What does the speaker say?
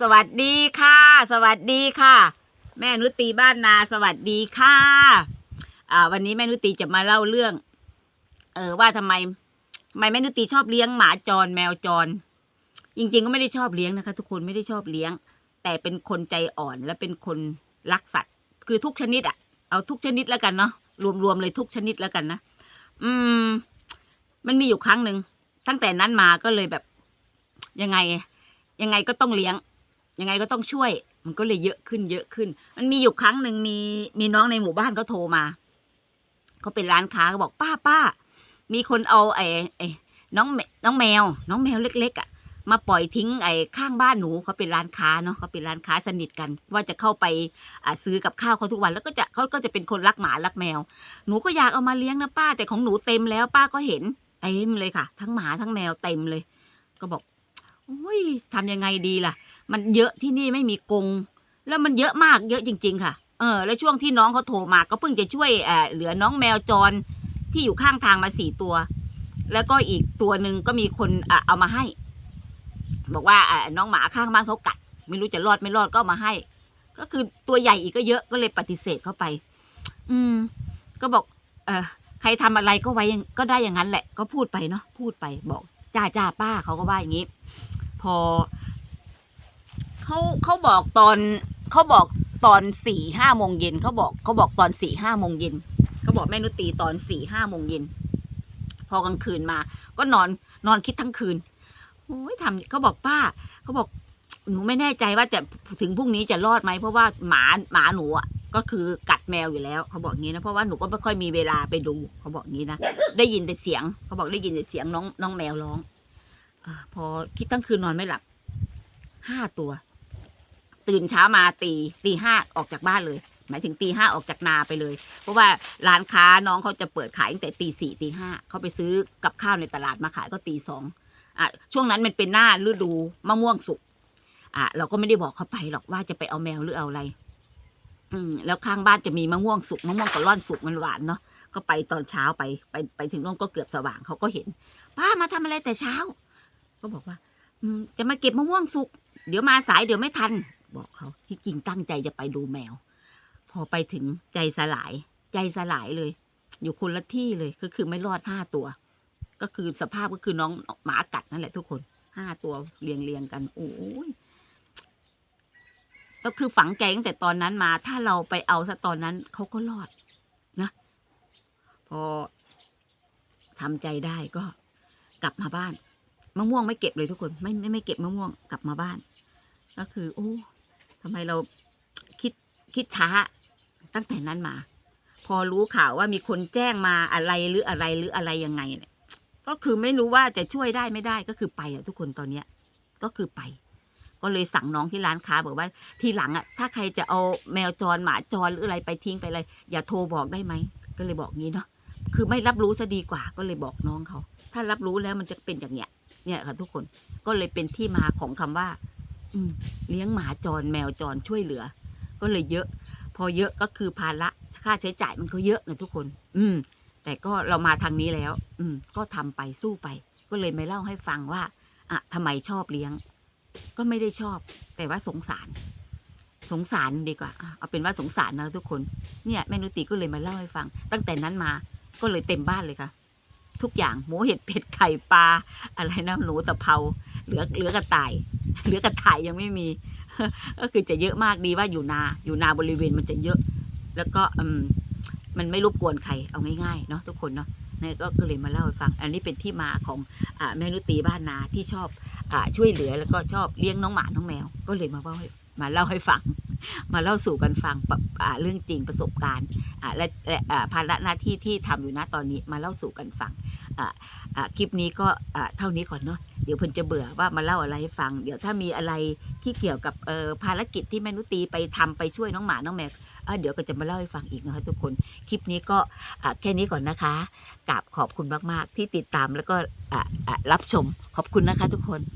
สวัสดีค่ะ สวัสดีค่ะ แม่นุตีบ้านนาสวัสดีค่ะอ่าวันนี้แม่นุตีจะมาเล่าเรื่อง เออว่าทำไมทำไมแม่นุตีชอบเลี้ยงหมาจรแมวจร จริง ๆ ก็ไม่ได้ชอบเลี้ยงนะคะ ทุกคนไม่ได้ชอบเลี้ยง แต่เป็นคนใจอ่อนและเป็นคนรักสัตว์ คือทุกชนิดอะเอาทุกชนิดแล้วกันเนาะรวมๆเลยทุกชนิดแล้วกันนะอืม มันมีอยู่ครั้งหนึ่งตั้งแต่นั้นมาก็เลยแบบ ยังไง ยังไงก็ต้องเลี้ยง ยังไงก็ต้องช่วย มันก็เลยเยอะขึ้นเยอะขึ้น มันมีอยู่ครั้งหนึ่งมีมีน้องในหมู่บ้านก็โทรมาเขาเป็นร้านค้าก็บอกป้าป้ามีคนเอาไอ้ไอ้น้องแมน้องแมว น้องแมวเล็ก ๆอะมาปล่อยทิ้งไอ้ข้างบ้านหนูเขาเป็นร้านค้าเนาะเขาเป็นร้านค้าสนิทกัน ว่าจะเข้าไปอ่ซื้อกับข้าวเขาทุกวัน แล้วก็จะเขาก็จะเป็นคนรักหมารักแมว หนูก็อยากเอามาเลี้ยงนะป้า แต่ของหนูเต็มแล้วป้าก็เห็นเต็มเลยค่ะ ทั้งหมาทั้งแมวเต็มเลย ก็บอกโอ้ยทำยังไงดีล่ะ มันเยอะที่นี่ไม่มีกรงแล้วมันเยอะมากเยอะจริง ๆ ค่ะ เออ แล้วช่วงที่น้องเขาโทรมาก็เพิ่งจะช่วยเอ่อเหลือน้องแมวจรที่อยู่ข้างทางมาสี่ตัว แล้วก็อีกตัวหนึ่งก็มีคนอะเอามาให้ บอกว่าอะน้องหมาข้างบ้านเขากัด ไม่รู้จะรอดไม่รอดก็มาให้ ก็คือตัวใหญ่อีกก็เยอะก็เลยปฏิเสธเข้าไป อืม ก็บอก เออใครทำอะไรก็ไว้ย่างก็ได้อย่างนั้นแหละ ก็พูดไปเนาะพูดไปบอกจ้าจ้าป้าเขาก็ว่าอย่างนี้ พอ เขาเขาบอกตอนเขาบอกตอนสี่ห้าโมงเย็นเขาบอกเขาบอกตอนสี่ห้าโมงเย็นเขาบอกแม่นุตีตอนสี่ห้าโมงเย็นพอกลางคืนมา ก็นอนนอนคิดทั้งคืนโอ้ยทำเขาบอกป้าเขาบอกหนูไม่แน่ใจว่าจะถึงพรุ่งนี้จะรอดไหมเพราะว่าหมาหมาหนูอะก็คือกัดแมวอยู่แล้วเขาบอกงี้นะเพราะว่าหนูก็ไม่ค่อยมีเวลาไปดูเขาบอกงี้นะได้ยินแต่เสียงเขาบอกได้ยินแต่เสียงน้องน้องแมวร้องอพอคิดทั้งคืนนอนไม่หลับห้าตัว ตื่นเช้ามาตีตีห้าออกจากบ้านเลย หมายถึงตีห้าออกจากนาไปเลย เพราะว่าร้านค้าน้องเขาจะเปิดขายตั้งแต่ตีสี่ตีห้าเขาไปซื้อกับข้าวในตลาดมาขายก็ตีสองอะช่วงนั้นมันเป็นหน้าฤดูมะม่วงสุกอะเราก็ไม่ได้บอกเขาไปหรอกว่าจะไปเอาแมวหรือเอาอะไร อืมแล้วข้างบ้านจะมีมะม่วงสุกมะม่วงกะล่อนสุกมันหวานเนาะก็ไปตอนเช้าไปไปไปถึงน้องก็เกือบสว่างเขาก็เห็น ป้ามาทำอะไรแต่เช้า ก็บอกว่า อืมจะมาเก็บมะม่วงสุกเดี๋ยวมาสายเดี๋ยวไม่ทัน บอกเขา ที่จริงตั้งใจจะไปดูแมว พอไปถึงใจสลาย ใจสลายเลย อยู่คนละที่เลยก็คือไม่รอดห้าตัว ก็คือสภาพก็คือน้องหมากัดนั่นแหละทุกคนห้าตัวเรียงเรียงๆกัน โอ้ยก็คือฝังใจตั้งแต่ตอนนั้นมา ถ้าเราไปเอาซะตอนนั้นเขาก็รอดนะ พอทำใจได้ก็กลับมาบ้านมะม่วงไม่เก็บเลยทุกคน ไม่ไม่ไม่เก็บมะม่วงกลับมาบ้าน ก็คือโอ้ ทำไมเราคิดคิดช้า ตั้งแต่นั้นมา พอรู้ข่าวว่ามีคนแจ้งมาอะไรหรืออะไรหรืออะไรยังไงเนี่ยก็คือไม่รู้ว่าจะช่วยได้ไม่ได้ก็คือไปอะทุกคนตอนเนี้ย ก็คือไป ก็เลยสั่งน้องที่ร้านค้าบอกว่าทีหลังอะถ้าใครจะเอาแมวจรหมาจรหรืออะไรไปทิ้งไปอะไรอย่าโทรบอกได้ไหมก็เลยบอกงี้เนาะคือไม่รับรู้ซะดีกว่าก็เลยบอกน้องเขา ถ้ารับรู้แล้วมันจะเป็นอย่างเนี้ยเนี่ยค่ะทุกคนก็เลยเป็นที่มาของคำว่า เลี้ยงหมาจรแมวจรช่วยเหลือ ก็เลยเยอะ พอเยอะก็คือภาระค่าใช้จ่ายมันก็เยอะนะทุกคน อืม แต่ก็เรามาทางนี้แล้ว อืม ก็ทำไปสู้ไป ก็เลยไม่เล่าให้ฟังว่าอะทำไมชอบเลี้ยง ก็ไม่ได้ชอบ แต่ว่าสงสาร สงสารดีกว่า เอาเป็นว่าสงสารนะทุกคน เนี่ยแม่นุติก็เลยมาเล่าให้ฟัง ตั้งแต่นั้นมาก็เลยเต็มบ้านเลยค่ะ ทุกอย่างหมูเห็ดเป็ดไข่ปลาอะไรนะหนูตะเภาเหลือเหลือกระต่าย เหลือกระต่ายยังไม่มี ก็คือจะเยอะมากดีว่าอยู่นาอยู่นาบริเวณมันจะเยอะ แล้วก็อมมันไม่รบกวนใครเอาง่ายๆเนาะทุกคนเนาะนี่ก็เลยมาเล่าให้ฟัง อันนี้เป็นที่มาของอแม่นุตีบ้านนาที่ชอบอช่วยเหลือแล้วก็ชอบเลี้ยงน้องหมาน้องแมว ก็เลยมาเล่ามาเล่าให้ฟัง มาเล่าสู่กันฟังเรื่องจริงประสบการณ์และและภาระหน้าที่ที่ทำอยู่นะตอนนี้มาเล่าสู่กันฟัง คลิปนี้ก็เท่านี้ก่อนเนาะเดี๋ยวเพิ่นจะเบื่อว่ามาเล่าอะไรให้ฟัง เดี๋ยวถ้ามีอะไรที่เกี่ยวกับภารกิจที่แม่นุตีไปทำไปช่วยน้องหมาน้องแมวเดี๋ยวก็จะมาเล่าให้ฟังอีกนะคะทุกคนคลิปนี้ก็แค่นี้ก่อนนะคะกราบขอบคุณมากๆ ที่ติดตามแล้วก็รับชมขอบคุณนะคะทุกคน